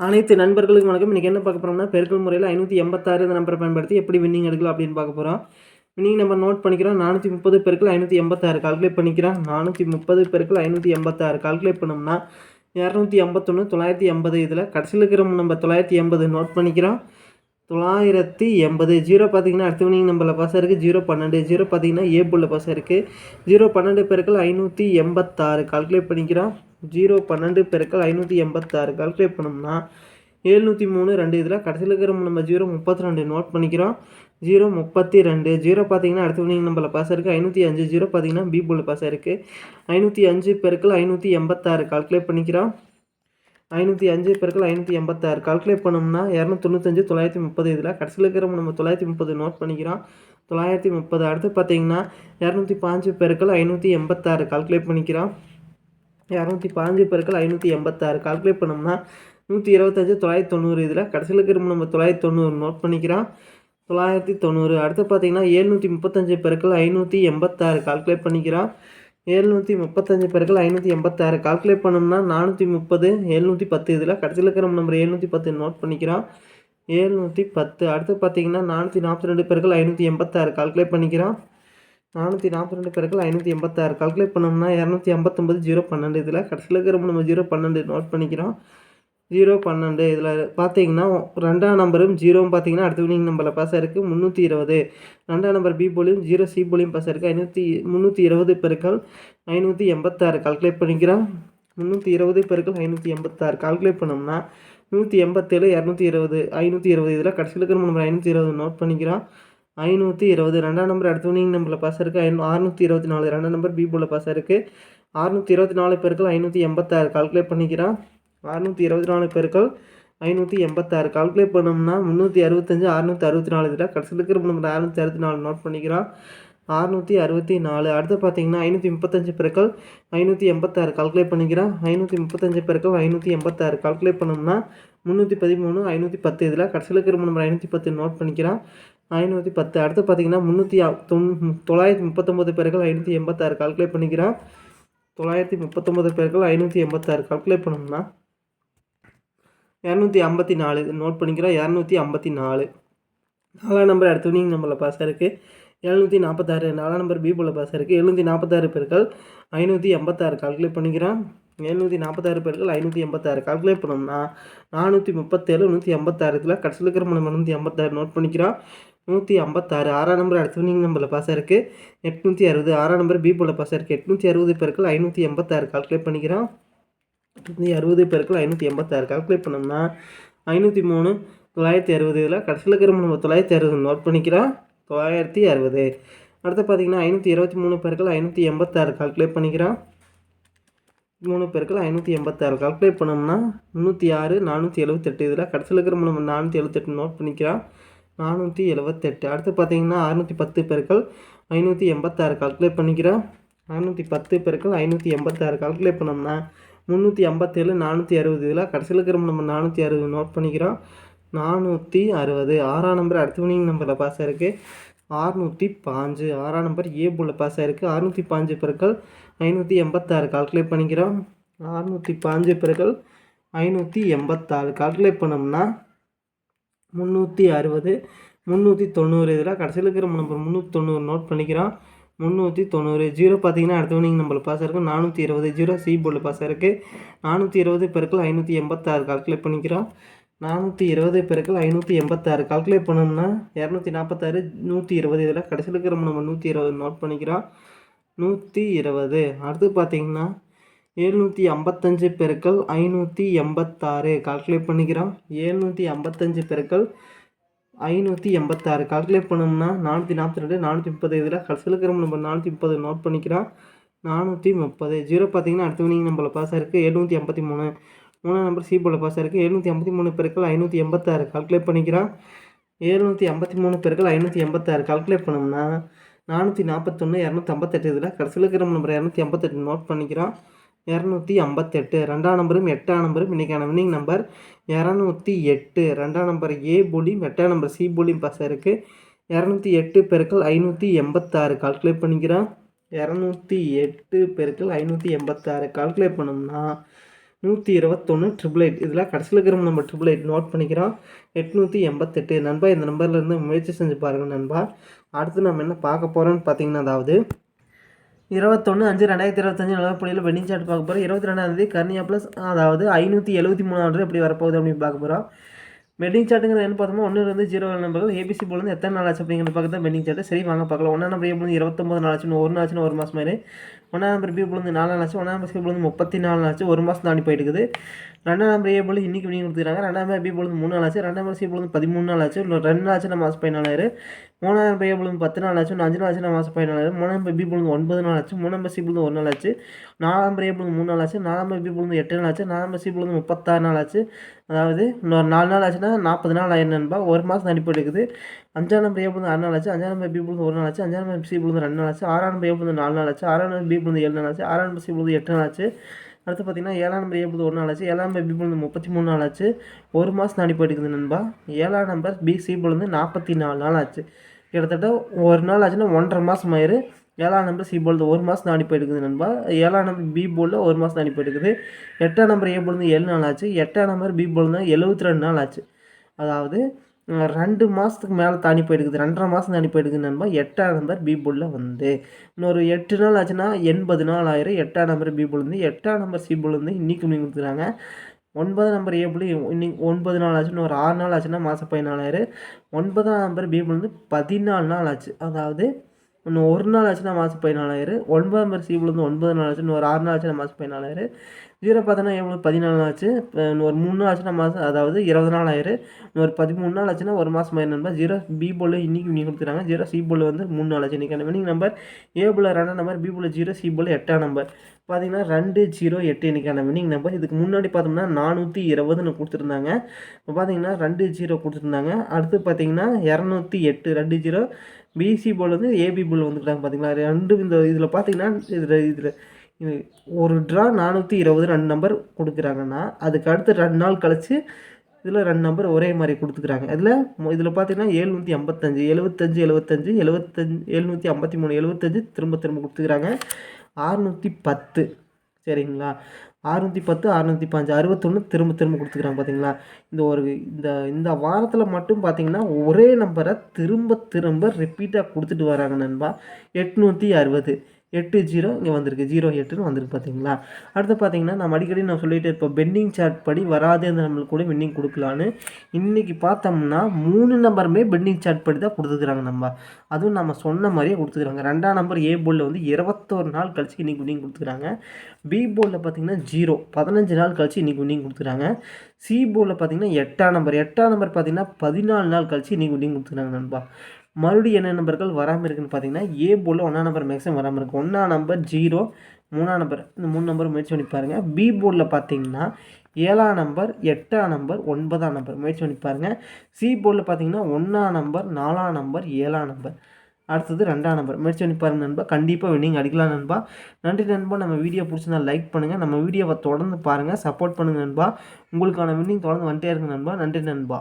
அனைத்து நண்பர்களுக்கும் வணக்கம். இன்றைக்கி என்ன பார்க்க போகிறோம்னா பெருக்கல் முறையில் ஐநூற்றி எண்பத்தாறு இந்த நம்பரை பயன்படுத்தி எப்படி வின்னிங் எடுக்கலாம் அப்படின்னு பார்க்க போகிறோம் வின்னிங் நம்பர் நோட் பண்ணிக்கிறோம். நானூற்றி முப்பது பெருக்கள் ஐநூற்றி எண்பத்தாறு. கால்குலேட் பண்ணிக்கிறோம். நானூற்றி முப்பது பெருக்கள் ஐநூற்றி எண்பத்தாறு. கால்குலேட் பண்ணோம்னா இரநூத்தி எண்பத்தொன்று தொள்ளாயிரத்தி எண்பது இதில் கடைசியில் இருக்கிற நம்ம தொள்ளாயிரத்தி எண்பது நோட் பண்ணிக்கிறோம். தொள்ளாயிரத்தி எண்பது. ஜீரோ பார்த்தீங்கன்னா அடுத்த வினிங் நம்பரில் பாஸ் இருக்குது ஜீரோ பன்னெண்டு. ஜீரோ பார்த்தீங்கன்னா ஏ புல்ல பாஸ் இருக்குது ஜீரோ பன்னெண்டு பெருக்கள் ஐநூற்றி எண்பத்தாறு. கால்குலேட் பண்ணிக்கிறோம். ஜீரோ பன்னெண்டு பெருக்கள் ஐநூற்றி எண்பத்தாறு. கால்குலேட் பண்ணோம்னா எழுநூற்றி மூணு ரெண்டு இதில் கடைசியில் இருக்கிற நம்ம ஜீரோ முப்பத்தி ரெண்டு நோட் பண்ணிக்கிறோம். ஜீரோ முப்பத்தி ரெண்டு ஜீரோ பார்த்தீங்கன்னா அடுத்த வினிங் நம்பரில் பாஸ் இருக்குது ஐநூற்றி அஞ்சு. ஜீரோ பார்த்தீங்கன்னா பி போல் பாஸ் இருக்குது ஐநூற்றி அஞ்சு பெருக்கள் ஐநூற்றி எண்பத்தாறு. கால்குலேட் பண்ணிக்கிறோம். ஐநூற்றி அஞ்சு பெருக்கள் ஐநூற்றி எண்பத்தாறு. கால்குலேட் பண்ணோம்னா இரநூத்தொண்ணூத்தஞ்சு தொள்ளாயிரத்தி முப்பது இதில் கடைசியில் இருக்கிற நம்ம தொள்ளாயிரத்தி முப்பது நோட் பண்ணிக்கிறோம். தொள்ளாயிரத்தி முப்பது. அடுத்து பார்த்தீங்கன்னா இரநூத்தி பாஞ்சு பெருக்கள் ஐநூற்றி எண்பத்தாறு. கால்குலேட் பண்ணிக்கிறோம். இரநூத்தி பதினஞ்சு பெருக்கள் ஐநூற்றி எண்பத்தாறு கால்குலேட் பண்ணோம்னா நூற்றி இருபத்தஞ்சு தொள்ளாயிரத்தி தொண்ணூறு இதில் கடைசியில் இருக்கிற நம்ம தொள்ளாயிரத்தி தொண்ணூறு நோட் பண்ணிக்கிறோம். தொள்ளாயிரத்தி தொண்ணூறு. அடுத்து பார்த்தீங்கன்னா ஏழ்நூற்றி முப்பத்தஞ்சு பெருக்கள் ஐநூற்றி எண்பத்தாறு கால்குலேட் பண்ணிக்கிறோம். ஏழ்நூற்றி முப்பத்தஞ்சு பெருக்கள் ஐநூற்றி எண்பத்தாறு கால்குலேட் பண்ணோம்னா நானூற்றி முப்பது எழுநூற்றி பத்து இதில் கடைசியில் இருக்கிற நம்பர் எழுநூற்றி பத்து நோட் பண்ணிக்கிறோம். ஏழ்நூற்றி பத்து. அடுத்து பார்த்தீங்கன்னா நானூற்றி நாற்பத்தி ரெண்டு பெருக்கள் ஐநூற்றி எண்பத்தாறு கால்குலேட் பண்ணிக்கிறோம். நானூற்றி நாற்பத்தி ரெண்டு பெருக்கள் ஐநூற்றி எண்பத்தாறு கால்குலேட் பண்ணோம்னா இரநூத்தி ஐம்பத்தொம்பது ஜீரோ பன்னெண்டு. இதில் கடைசியில் இருக்கிற நம்ம ஜீரோ பன்னெண்டு நோட் பண்ணிக்கிறோம். ஜீரோ பன்னெண்டு. இதில் பார்த்தீங்கன்னா ரெண்டாம் நம்பரும் ஜீரோவும் பார்த்தீங்கன்னா அடுத்த வினிங் நம்பரில் பாஸ் இருக்குது முந்நூற்றி இருபது. ரெண்டாம் நம்பர் பி போலியும் ஜீரோ சி போலியும் பாஸ் இருக்குது ஐநூற்றி முந்நூற்றி இருபது பெருக்கள் ஐநூற்றி எண்பத்தாறு கால்குலேட் பண்ணிக்கிறோம். முந்நூற்றி இருபது பெருக்கள் ஐநூற்றி எண்பத்தாறு கால்குலேட் பண்ணோம்னா நூற்றி எண்பத்தேழு இரநூத்தி இருபது ஐநூற்றி இருபது. இதில் கடைசியில் இருக்கிற நம்பர் ஐநூற்றி இருபது நோட் பண்ணிக்கிறோம். ஐநூற்றி இருபது. ரெண்டாம் நம்பர் அடுத்த வினிங் நம்பரில் பாஸ் இருக்குது ஐநூ அறுநூற்றி இருபத்தி நாலு. ரெண்டாம் நம்பர் பி பாஸ் இருக்குது அறுநூற்றி இருபத்தி நாலு பேருக்கள் ஐநூற்றி எண்பத்தாறு. கால்குலேட் பண்ணிக்கிறான். அறுநூற்றி இருபத்தி நாலு பேருக்கள் ஐநூற்றி எண்பத்தாறு. கால்குலேட் பண்ணோம்னா முந்நூற்றி அறுபத்தஞ்சு அறுநூற்றி அறுபத்தி நாலு. இதில் கடைசியில் இருக்கிற நம்பர் அறுநூற்றி அறுபத்தி நாலு நோட் பண்ணிக்கிறான். அறுநூற்றி அறுபத்தி நாலு. அடுத்து பார்த்தீங்கன்னா ஐநூற்றி முப்பத்தஞ்சு பேருக்கள் ஐநூற்றி எண்பத்தாறு. கால்குலேட் பண்ணிக்கிறான். ஐநூற்றி முப்பத்தஞ்சு பெருக்கள் ஐநூற்றி எண்பத்தாறு. கால்குலேட் பண்ணோம்னா முந்நூற்றி பதிமூணு ஐநூற்றி பத்து. இதில் கடைசியில் இருக்கிற நம்பர் ஐநூற்றி பத்து நோட் பண்ணிக்கிறான். ஐநூற்றி பத்து. அடுத்து பார்த்தீங்கன்னா முந்நூற்றி தொண் தொள்ளாயிரத்தி முப்பத்தொம்பது பேர்கள் ஐநூற்றி எண்பத்தாறு கால்குலேட் பண்ணிக்கிறான் தொள்ளாயிரத்தி முப்பத்தொம்பது பேர்கள் ஐநூற்றி எண்பத்தாறு கால்குலேட் பண்ணோம்னா இரநூத்தி ஐம்பத்தி நாலு. நோட் பண்ணிக்கிறோம். இரநூத்தி ஐம்பத்தி நாலு. நாலாம் நம்பர் அடுத்து வினிங் நம்பரில் பாஸ் இருக்குது எழுநூற்றி நாற்பத்தாறு நாலாம் நம்பர் பி போல் பாஸ் இருக்குது எழுநூற்றி நாற்பத்தாறு பேர்கள் ஐநூற்றி எண்பத்தாறு கால்குலேட் பண்ணிக்கிறோம். எழுநூற்றி நாற்பத்தாறு பேர்கள் ஐநூற்றி எண்பத்தாறு கால்குலேட் பண்ணோம்னா நானூற்றி முப்பத்தேழு நூற்றி எண்பத்தாறு. இதில் கடைசியில் இருக்கிற நம்ம நூற்றி ஐம்பத்தாறு நோட் பண்ணிக்கிறோம். நூற்றி ஐம்பத்தாறு. ஆறாம் நம்பர் அடுத்த வினிங் நம்பரில் பாஸ் இருக்குது எட்நூற்றி அறுபது. ஆறாம் நம்பர் பி போல் பாஸ் இருக்குது எட்நூற்றி அறுபது பேர்கள் ஐநூற்றி எண்பத்தாறு கால்குலேட் பண்ணிக்கிறோம். எட்நூற்றி அறுபது பேருக்குள்ள ஐநூற்றி எண்பத்தாறு கால்குலேட் பண்ணோம்னா ஐநூற்றி மூணு தொள்ளாயிரத்தி அறுபது இதில் கடைசியில் இருக்கிற நம்ம தொள்ளாயிரத்தி அறுபது நோட் பண்ணிக்கிறோம். தொள்ளாயிரத்தி அறுபது. அடுத்து பார்த்தீங்கன்னா ஐநூற்றி இருபத்தி மூணு பேருக்கள் ஐநூற்றி எண்பத்தாறு கால்குலேட் பண்ணிக்கிறோம். மூணு பேருக்கள் ஐநூற்றி எண்பத்தாறு கால்குலேட் பண்ணோம்னா முந்நூற்றி ஆறு நானூற்றி எழுபத்தெட்டு இதில் கடைசியில் இருக்கிற நம்ம நானூற்றி எழுபத்தெட்டு நோட் பண்ணிக்கிறோம். நானூற்றி எழுபத்தெட்டு அடுத்து பார்த்தீங்கன்னா அறுநூற்றி பத்து பேருக்கள் ஐநூற்றி எண்பத்தாறு கால்குலேட் பண்ணிக்கிறோம் அறுநூற்றி பத்து பேருக்கள் ஐநூற்றி எண்பத்தாறு கால்குலேட் பண்ணோம்னா முந்நூற்றி ஐம்பத்தேழு நானூற்றி அறுபது. இதில் கடைசியில் இருக்கிற நம்ம நானூற்றி அறுபது நோட் பண்ணிக்கிறோம். நானூற்றி அறுபது. ஆறாம் நம்பர் அடுத்த வினிங் நம்பரில் பாஸ் ஆயிருக்கு. ஆறுநூற்றி பாஞ்சு ஆறாம் நம்பர் ஏ போல் பாஸ் ஆயிருக்கு. அறுநூற்றி பாஞ்சு பெருக்கள் ஐநூற்றி எண்பத்தாறு கால்குலேட் பண்ணிக்கிறோம். அறுநூற்றி பாஞ்சு பெருக்கள் ஐநூற்றி எண்பத்தாறு கால்குலேட் பண்ணோம்னா முந்நூற்றி அறுபது முந்நூற்றி தொண்ணூறு இதில் கடைசியில் இருக்கிற நம்பர் முந்நூற்றி தொண்ணூறு நோட் பண்ணிக்கிறோம். முந்நூற்றி தொண்ணூறு ஜீரோ பார்த்தீங்கன்னா அடுத்த நீங்கள் நம்மளுக்கு பாஸ் இருக்குது நானூற்றி இருபது ஜீரோ சி போர்டில் பாஸ் இருக்குது நானூற்றி இருபது பெருக்கள் ஐநூற்றி எண்பத்தாறு கால்குலேட் பண்ணிக்கிறோம். நானூற்றி இருபது பெருக்கள் ஐநூற்றி எண்பத்தாறு கால்குலேட் பண்ணோம்னா இரநூத்தி நாற்பத்தாறு நூற்றி இருபது இதில் கடைசியில் இருக்கிற நம்ம நூற்றி இருபது நோட் பண்ணிக்கிறோம். நூற்றி இருபது. அடுத்து பார்த்தீங்கன்னா எழுநூற்றி ஐம்பத்தஞ்சு பெருக்கள் ஐநூற்றி எண்பத்தாறு. கால்குலேட் பண்ணிக்கிறோம். ஏழ்நூற்றி ஐம்பத்தஞ்சு பெருக்கள் ஐநூற்றி எண்பத்தாறு. கால்குலேட் பண்ணோம்னா நானூற்றி நாற்பத்தி ரெண்டு நானூற்றி முப்பது. இதில் கடைசியில் இருக்கிற நம்ம நானூற்றி முப்பது நோட் பண்ணிக்கிறோம். நானூற்றி முப்பது. ஜீரோ பார்த்தீங்கன்னா அடுத்த வினிங் நம்பரில் பாஸ் ஆயிருக்கு. எழுநூற்றி ஐம்பத்தி மூணு. மூணாம் நம்பர் சி போல் பாஸ் ஆயிருக்கு. எழுநூற்றி ஐம்பத்தி மூணு பெருக்கள் ஐநூற்றி எண்பத்தாறு. கால்குலேட் பண்ணிக்கிறோம். எழுநூற்றி ஐம்பத்தி மூணு பெருக்கள் ஐநூற்றி எண்பத்தாறு. கால்குலேட் பண்ணோம்னா நானூற்றி நாற்பத்தொன்று இரநூத்தி ஐம்பத்தெட்டு. இதில் கடைசியில் இருக்கிற நம்பர் இரநூத்தி ஐம்பத்தெட்டு நோட் பண்ணிக்கிறோம். இரநூத்தி ஐம்பத்தெட்டு ரெண்டாம் நம்பரும் எட்டாம் நம்பரும் இன்றைக்கான வின்னிங் நம்பர் இரநூத்தி எட்டு. ரெண்டாம் நம்பர் ஏ போலியும் எட்டாம் நம்பர் சி போலியும் பாஸ் இருக்குது இரநூத்தி எட்டு பெருக்கள் ஐநூற்றி எண்பத்தாறு. கால்குலேட் பண்ணிக்கிறோம் இரநூத்தி எட்டு பெருக்கள் ஐநூற்றி எண்பத்தாறு. கால்குலேட் பண்ணோம்னா நூற்றி இருபத்தொன்று ட்ரிபிள் எயிட் இதில் கடைசியில் இருக்கிற நம்ம ட்ரிபிள் எயிட் நோட் பண்ணிக்கிறோம். எட்நூற்றி எண்பத்தெட்டு. நண்பா இந்த நம்பர்லேருந்து முயற்சி செஞ்சு பாருங்கள் நண்பா. அடுத்து நம்ம என்ன பார்க்க போகிறோம்னு பார்த்தீங்கன்னா அதாவது இருபத்தொன்று அஞ்சு ரெண்டாயிரத்தி இருபத்தஞ்சு நிலவப்படியில் வெட்டிங் சார்ட் பார்க்க போகிறோம் இருபத்தி ரெண்டாந்தேதி கர்னியா ப்ளஸ் அதாவது ஐநூற்றி எழுபத்தி மூணாவது எப்படி வரப்போகுது அப்படின்னு பார்க்க போகிறோம் வெட்டிங் சார்ட்டுங்கிறது என்ன பார்த்தோம்னா ஒன்றுலேருந்து ஜீரோ நம்பர்கள் ஏபிசி போலேருந்து எத்தனை நாள் ஆச்சு அப்படிங்கிறது பார்க்க தான் வெட்டிங் சார்ட்டு சரி வாங்க பார்க்கலாம். ஒன்றா நம்பர் ஏ இருபத்தொம்பது நாள் ஒரு நாள் ஒரு மாதம் மாதிரி ஒன்றாம் நம்பர் பி போலேருந்து நாலு நாள் ஆச்சு ஒன்றாம் நம்பர் சி போலேருந்து முப்பத்தி நாலு நாள் ஆச்சு ஒரு மாதம் தாண்டி போயிட்டு இருக்குது. ரெண்டாம் நம்பர் ஏ இன்றைக்கி வினிங் கொடுத்துருக்காங்க ரெண்டாம் நம்பர் பி மூணு நாள் ஆச்சு ரெண்டாம் நம்பர் சி பதிமூணு நாள் ஆச்சு இல்லை ரெண்டு நாள் ஆச்சு நம்ம மாதம் பதினாலாயிரம் மூணாம் நம்பர் ஏ பத்து நாள் ஆச்சு அஞ்சு நாள் ஆச்சு நம்ம மாதம் பதினாலாயிரம் மூணாம் நம்பர் பி ஒன்பது நாள் ஆச்சு மூணாம் நம்பர் சி ஒரு நாள் ஆச்சு நாலாம் நம்பர் ஏ மூணு நாள் ஆச்சு நாலாம் நம்பர் பி எட்டு நாள் ஆச்சு நாலாம் நம்பர் சி முப்பத்தாறு நாள் ஆச்சு அதாவது இன்னொரு நாலு நாள் ஆச்சுன்னா நாற்பது நாள் ஆயிரம் நண்பா ஒரு மாதம் அனுப்பி எடுக்குது அஞ்சாம் நம்பர் ஏ ஆறு நாள் ஆச்சு அஞ்சாம் நம்பர் பி ஒரு நாள் ஆச்சு அஞ்சாம் நம்பர் சி ரெண்டு நாள் ஆச்சு ஆறாம் நம்பர் ஏ நாலு நாள் ஆச்சு ஆறாம் நம்பர் பி ஏழு நாள் ஆச்சு ஆறாம் நம்பர் சி எட்டு நாள் ஆச்சு அடுத்து பார்த்தீங்கன்னா ஏழாம் நம்பர் ஏ போது ஒரு நாள் ஆச்சு. ஏழாம் நம்பர் பி போலேருந்து முப்பத்தி மூணு நாள் ஆச்சு. ஒரு மாதம் நாடி போயிட்டுக்குது நண்பா. ஏழாம் நம்பர் பி சி போலேருந்து நாற்பத்தி நாலு நாள் ஆச்சு. கிட்டத்தட்ட ஒரு நாள் ஆச்சுன்னா ஒன்றரை மாதம் ஆயிரு. ஏழாம் நம்பர் சி போல்டு ஒரு மாதம் நாடி போயிட்டுக்குது நண்பா. ஏழாம் நம்பர் பி போலில் ஒரு மாதம் நாடி போயிட்டுக்குது எட்டாம் நம்பர் ஏ போலேருந்து ஏழு நாள் ஆச்சு. எட்டாம் நம்பர் பி போலேருந்து எழுபத்தி ரெண்டு நாள் ஆச்சு. அதாவது ரெண்டு மாதத்துக்கு மேலே தாண்டி போயிடுக்குது. ரெண்டரை மாதம் தாண்டி போயிடுக்குது நண்பா. எட்டாம் நம்பர் பி போலில் வந்து. இன்னொரு எட்டு நாள் ஆச்சுன்னா எண்பது நாள் ஆயிரம். எட்டாம் நம்பர் பி வந்து எட்டாம் நம்பர் சி வந்து இன்றைக்கி நீங்கள் கொடுத்துருக்காங்க. ஒன்பது நம்பர் ஏ புள்ளி இன்னைக்கு ஒன்பது நாள் ஆச்சு. இன்னும் ஒரு ஆறு நாள் ஆச்சுன்னா மாதம் பதினாலாயிரம். ஒன்பதாம் நம்பர் பி வந்து பதினாலு நாள் ஆச்சு. அதாவது இன்னும் ஒரு நாள் ஆச்சுன்னா மாதம் பதினாலாயிரம். ஒன்பதாம் நம்பர் சி ஒன்பது நாள் ஆச்சு இன்னும் ஒரு ஆறு நாள் ஆச்சுன்னா மாதம் பதினாலாயிரம். ஜீரோ பார்த்தோன்னா எவ்வளோ பதினாலு நாள் ஆச்சு. ஒரு மூணு நாள் ஆச்சுன்னா மாதம் அதாவது இருபது நாள் ஆயிரு ஒரு பதிமூணு நாள் ஆச்சுன்னா ஒரு மாதம் ஆயிரம் நம்பர் ஜீரோ பி போல் இன்றைக்கி நீங்கள் கொடுத்துறாங்க ஜீரோ சி போல் வந்து மூணு நாள் ஆச்சு. இன்றைக்கி வினிங் நம்பர் ஏ போல் ரெண்டாம் நம்பர் பி போல் ஜீரோ சி போல் எட்டாம் நம்பர் பார்த்தீங்கன்னா ரெண்டு ஜீரோ எட்டு இன்றைக்கான வின்னிங் நம்பர் இதுக்கு முன்னாடி பார்த்தோம்னா நானூற்றி இருபதுன்னு கொடுத்துருந்தாங்க. இப்போ பார்த்தீங்கன்னா ரெண்டு ஜீரோ கொடுத்துருந்தாங்க. அடுத்து பார்த்தீங்கன்னா இரநூத்தி எட்டு ரெண்டு ஜீரோ. பிசி போல் வந்து ஏபி போல் வந்துக்கிட்டாங்க பார்த்தீங்களா ரெண்டு இந்த இதில் பார்த்தீங்கன்னா இதில் இதில் ஒரு ட்ரா நானூற்றி இருபது ரெண்டு நம்பர் கொடுக்குறாங்கன்னா அதுக்கு அடுத்து ரெண்டு நாள் கழித்து இதில் ரெண்டு நம்பர் ஒரே மாதிரி கொடுத்துக்குறாங்க. இதில் இதில் பார்த்தீங்கன்னா எழுநூற்றி ஐம்பத்தஞ்சு எழுபத்தஞ்சு எழுபத்தஞ்சு எழுபத்தஞ்சு எழுநூற்றி ஐம்பத்தி மூணு எழுபத்தஞ்சு திரும்ப திரும்ப கொடுத்துக்கிறாங்க. அறுநூற்றி பத்து. சரிங்களா? அறுநூற்றி பத்து அறுநூற்றி பாஞ்சு. அறுபத்தொன்று திரும்ப திரும்ப கொடுத்துக்கிறாங்க பார்த்தீங்களா இந்த ஒரு இந்த இந்த வாரத்தில் மட்டும் பார்த்தீங்கன்னா ஒரே நம்பரை திரும்ப திரும்ப ரிப்பீட்டாக கொடுத்துட்டு வராங்க நண்பா. எட்நூற்றி அறுபது. எட்டு ஜீரோ இங்கே வந்திருக்கு. ஜீரோ எட்டுன்னு வந்திருக்கு பார்த்தீங்களா அடுத்து பார்த்தீங்கன்னா நம்ம அடிக்கடி நான் சொல்லிட்டு இப்போ பெண்டிங் சார்ட் படி வராதே அந்த நம்மளுக்கு கூட பெண்டிங் கொடுக்கலான்னு. இன்றைக்கி பார்த்தோம்னா மூணு நம்பருமே பெண்டிங் சார்ட் படி தான் கொடுத்துருக்குறாங்க நம்ம. அதுவும் நம்ம சொன்ன மாதிரியே கொடுத்துக்குறாங்க ரெண்டாம் நம்பர் ஏ போர்டில் வந்து இருபத்தோரு நாள் கழிச்சு இன்றைக்கி வின்னிங் கொடுத்துக்கிறாங்க பி போர்டில் பார்த்தீங்கன்னா ஜீரோ பதினஞ்சு நாள் கழிச்சு இன்றைக்கி வின்னிங் கொடுத்துக்கிறாங்க சி போர்டில் பார்த்தீங்கன்னா எட்டாம் நம்பர். எட்டாம் நம்பர் பார்த்தீங்கன்னா பதினாலு நாள் கழிச்சு இன்றைக்கி வின்னிங் கொடுத்துக்கிறாங்க நண்பா. மறுபடியும் என்ன நம்பர்கள் வராமல் இருக்குன்னு பார்த்தீங்கன்னா ஏ போர்டில் ஒன்றா நம்பர் மேக்ஸிமம் வராமல் இருக்குது ஒன்றா நம்பர் ஜீரோ மூணாம் நம்பர் இந்த மூணு நம்பர் முயற்சி பண்ணி பாருங்கள் பி போர்டில் பார்த்தீங்கன்னா ஏழாம் நம்பர் எட்டாம் நம்பர் ஒன்பதாம் நம்பர் முயற்சி பண்ணி பாருங்கள் சி போர்டில் பார்த்தீங்கன்னா ஒன்றாம் நம்பர் நாலாம் நம்பர் ஏழாம் நம்பர் அடுத்தது ரெண்டாம் நம்பர் முயற்சி பண்ணி பாருங்கள் நண்பா. கண்டிப்பாக வினிங் அடிக்கலாம் நண்பா. நன்றி நண்பா. நம்ம வீடியோ பிடிச்சிருந்தா லைக் பண்ணுங்கள் நம்ம வீடியோவை தொடர்ந்து பாருங்கள் சப்போர்ட் பண்ணுங்கள் நண்பா. உங்களுக்கான வின்னிங் தொடர்ந்து வந்துட்டே இருக்கு நண்பா. நன்றி நண்பா.